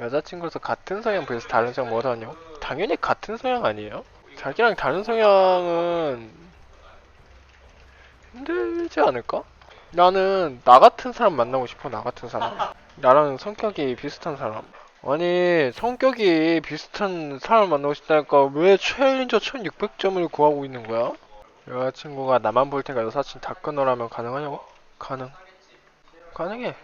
여자친구로서 같은 성향 vs 다른 성향 뭐더냐? 당연히 같은 성향 아니에요? 자기랑 다른 성향은 힘들지 않을까? 나는 나 같은 사람 만나고 싶어 나 같은 사람 나랑 성격이 비슷한 사람 아니 성격이 비슷한 사람 만나고 싶다니까 왜 챌린저 1600점을 구하고 있는 거야? 여자친구가 나만 볼 테니까 여사친 다 끊어라면 가능하냐고? 가능 가능해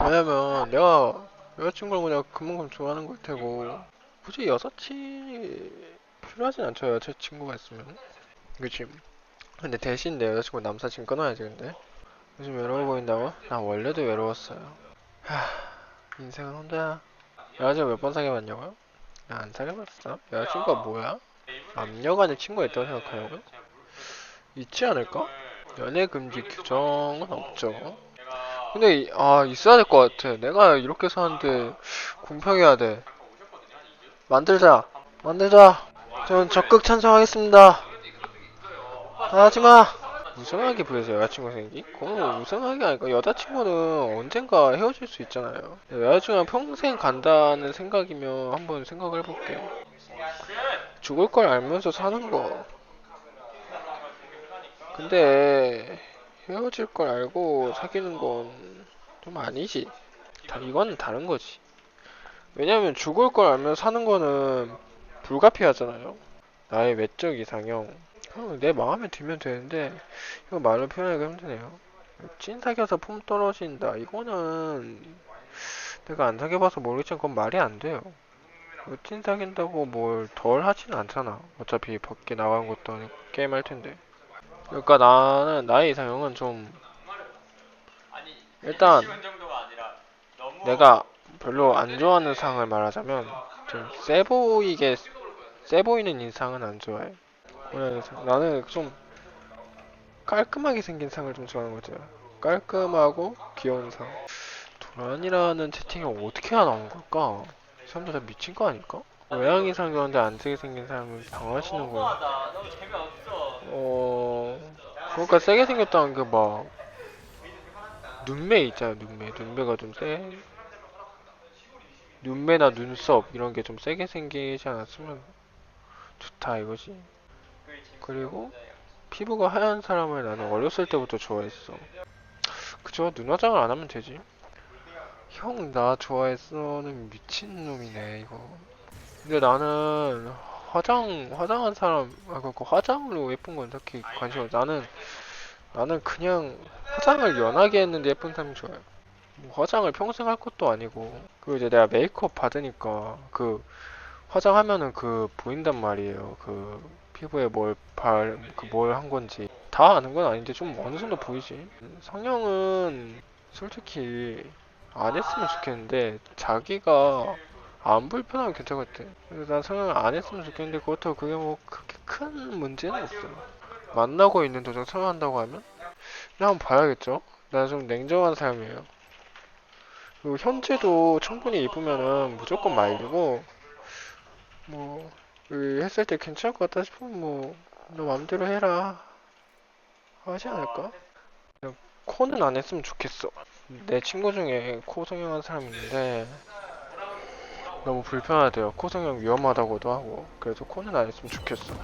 왜냐면 내가 여자친구를 그냥 그만큼 좋아하는 걸 테고 굳이 여사친이 필요하진 않죠 여자친구가 있으면 그치 근데 대신 내 여자친구 남사친 끊어야지 근데 요즘 외로워 보인다고? 나 원래도 외로웠어요 하 인생은 혼자야 여자친구 몇 번 사귀어봤냐고요? 나 안 사귀어봤어 여자친구가 뭐야? 남녀간에 친구가 있다고 생각하냐고요? 있지 않을까? 연애 금지 규정은 없죠 근데 이- 아 있어야 될 것 같아. 내가 이렇게 사는데 공평해야 돼. 만들자. 만들자. 전 적극 찬성하겠습니다. 하지마. 우승하기 부해서 여자친구 생기? 그건 우승하기 아니까 여자친구는 언젠가 헤어질 수 있잖아요. 여자친구랑 평생 간다는 생각이면 한번 생각을 해볼게. 죽을 걸 알면서 사는 거. 근데 헤어질 걸 알고 사귀는 건 좀 아니지. 다, 이건 다른 거지. 왜냐면 죽을 걸 알면 사는 거는 불가피하잖아요. 나의 외적 이상형. 내 마음에 들면 되는데, 이거 말로 표현하기가 힘드네요. 찐 사귀어서 폼 떨어진다. 이거는 내가 안 사귀어봐서 모르겠지만 그건 말이 안 돼요. 이거 찐 사귄다고 뭘 덜 하진 않잖아. 어차피 밖에 나간 것도 아니고 게임 할 텐데. 그러니까 나는 나의 이상형은 좀 일단 내가 별로 안 좋아하는 상을 말하자면 좀 세 보이게 세 보이는 인상은 안 좋아해. 나는 좀 깔끔하게 생긴 상을 좀 좋아하는 거죠. 깔끔하고 귀여운 상. 도란이라는 채팅이 어떻게 해야 나온 걸까? 사람들 다 미친 거 아닐까? 외양이 상 좋아하는데 안 세게 생긴 사람은 당하시는 거야. 어, 그러니까 세게 생겼다는 게 막 눈매 있잖아 눈매 눈매가 좀 세. 눈매나 눈썹 이런 게 좀 세게 생기지 않았으면 좋다 이거지. 그리고 피부가 하얀 사람을 나는 어렸을 때부터 좋아했어. 그저 눈 화장을 안 하면 되지. 형 나 좋아했어는 미친 놈이네 이거. 근데 나는 화장 화장한 사람 아그 그 화장으로 예쁜 건 딱히 관심 없어. 나는 나는 그냥 화장을 연하게 했는데 예쁜 사람이 좋아요. 뭐 화장을 평생 할 것도 아니고. 그리고 이제 내가 메이크업 받으니까 그 화장하면은 그 보인단 말이에요. 그 피부에 뭘 발, 그 뭘 한 건지. 다 아는 건 아닌데 좀 어느 정도 보이지. 성형은 솔직히 안 했으면 좋겠는데 자기가 안 불편하면 괜찮을 것 같아. 난 성형을 안 했으면 좋겠는데 그렇다고 그게 뭐 그렇게 큰 문제는 없어. 만나고 있는 도중 성형한다고 하면? 그냥 한번 봐야겠죠? 나좀 냉정한 사람이에요. 그리고 현재도 충분히 이쁘면은 무조건 말리고, 뭐, 그 했을 때 괜찮을 것 같다 싶으면 뭐, 너 맘대로 해라. 하지 않을까? 그냥 코는 안 했으면 좋겠어. 내 친구 중에 코 성형한 사람이 있는데, 너무 불편하대요. 코 성형 위험하다고도 하고. 그래서 코는 안 했으면 좋겠어.